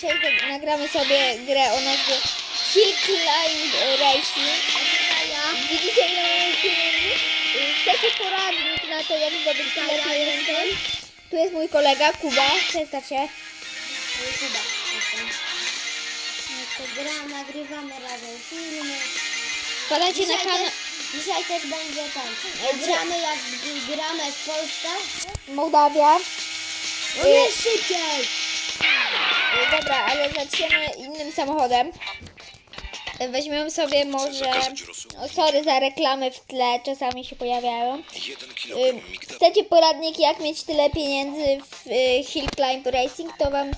dzisiaj nagramy sobie grę o nazwie Hill Climb Racing. Widzicie ile mamy pieniędzy? Chcecie poradnik na to, jak zdobyć tyle pieniędzy? Tu jest mój kolega Kuba, przedstaw się. Kuba. To gra, nagrywamy razem filmy. Wpadajcie na kanał dzisiaj też będzie ten. Gramy jak gramy w Polsce. Mołdawia. No nie szybciej! Dobra, ale zaczniemy innym samochodem. Weźmiemy sobie może... O, sorry za reklamy w tle, czasami się pojawiają. Y. Chcecie poradnik, jak mieć tyle pieniędzy w y, Hill Climb Racing, to wam y,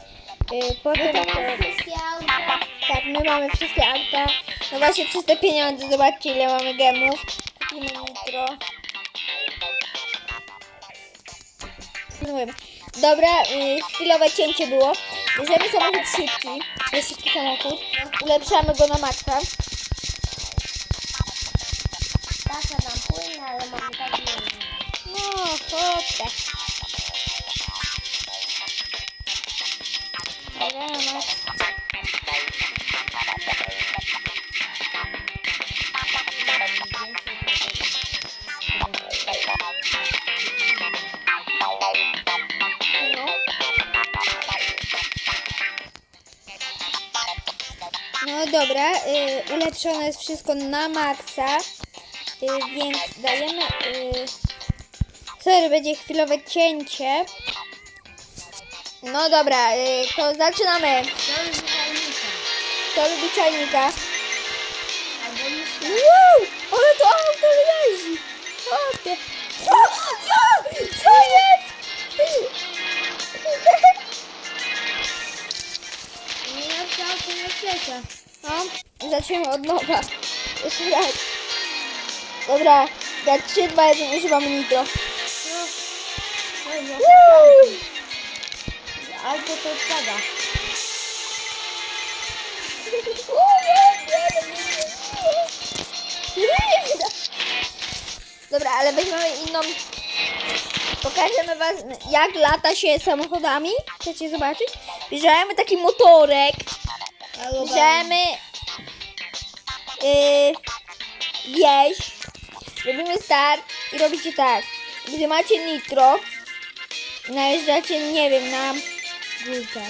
potem... Wszystkie auta. Tak, my mamy wszystkie auta. No właśnie przez te pieniądze, zobaczcie ile mamy gemów. Kupimy nitro. No. Dobra, chwilowe cięcie było. Bierzemy samochód szybki, jest szybki samochód. Ulepszamy go na maksa. Tasa nam płynie, ale mamy tak No, chodźcie. Dobra, na dobra, y, ulepszone jest wszystko na maksa, y, więc dajemy... Y, sorry, będzie chwilowe cięcie. No dobra, y, to zaczynamy. To już fajniejsze. Kto lubi czajnika? Wow, ale to auto jeździ. Chłopie. Co jest? nie to auto nie świecę. Zaczniemy od nowa. Jeszcze raz. Dobra, jak 3, 2, 1 używamy nitro. Woo! Auto to spada. Dobra, ale weźmiemy inną. Pokażemy was, jak lata się samochodami. Chcecie zobaczyć? Bierzemy taki motorek. Bierzemy yy, wieś. Robimy start i robicie tak. Gdy macie nitro, najeżdżacie, nie wiem, na górkę.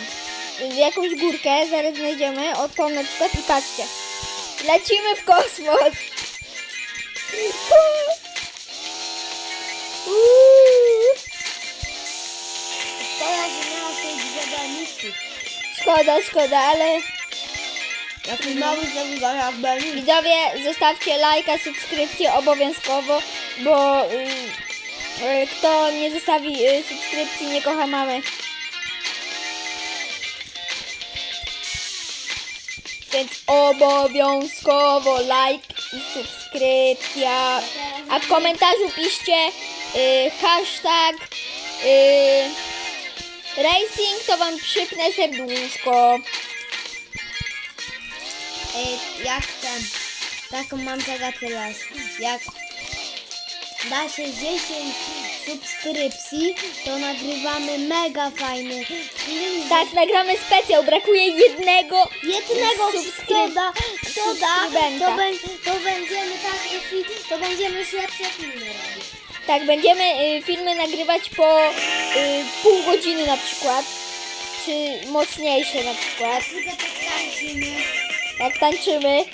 Jakąś górkę, zaraz znajdziemy, o tą na przykład i patrzcie. Lecimy w kosmos. Szkoda, szkoda, ale Jaki mały belnik. widzowie zostawcie lajka, subskrypcję obowiązkowo, bo y, y, kto nie zostawi y, subskrypcji nie kocha mamy. Więc obowiązkowo like i subskrypcja. A w komentarzu piszcie y, hashtag y, racing, to wam przypnę serduszko. Ej, jak ten, taką mam zagadkę las. Jak da się 10 subskrypcji, to nagrywamy mega fajny film. Tak, nagramy specjal, brakuje jednego Jednego kto da, kto da subskrybenta. to, to będziemy takie fi, to będziemy świetne filmy robić. Tak, będziemy y, filmy nagrywać po y, pół godziny na przykład, czy mocniejsze na przykład. Tylko tak tańczymy. Jak tańczymy,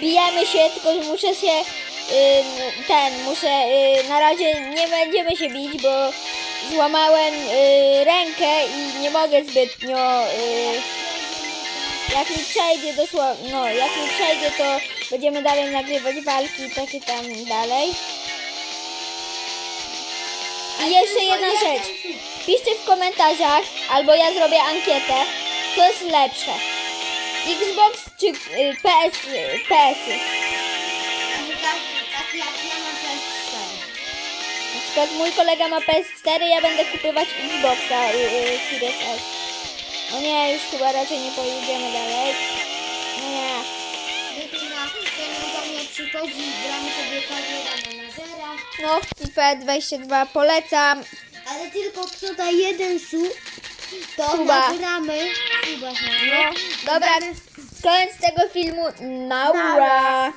bijemy się, tylko że muszę się y, ten, muszę y, na razie nie będziemy się bić, bo złamałem y, rękę i nie mogę zbytnio y, jak mi przejdzie dosłownie, no jak mi przejdzie to będziemy dalej nagrywać walki i takie tam dalej. I jeszcze jedna rzecz. Piszcie w komentarzach, albo ja zrobię ankietę, co jest lepsze. Xbox czy y, PS, y, PS-y. Tak, jak ja mam PS4. Na przykład mój kolega ma PS4, ja będę kupywać Xboxa y, y, Series S. No nie, już chyba raczej nie pojedziemy dalej. No nie. Jutro na ten do mnie przychodzi i gramy sobie karierę menadżera. No, FIFA 22 polecam. Ale tylko kto da jeden sub, to Suba. nagramy właśnie. No, dobra, koniec tego filmu. Naura.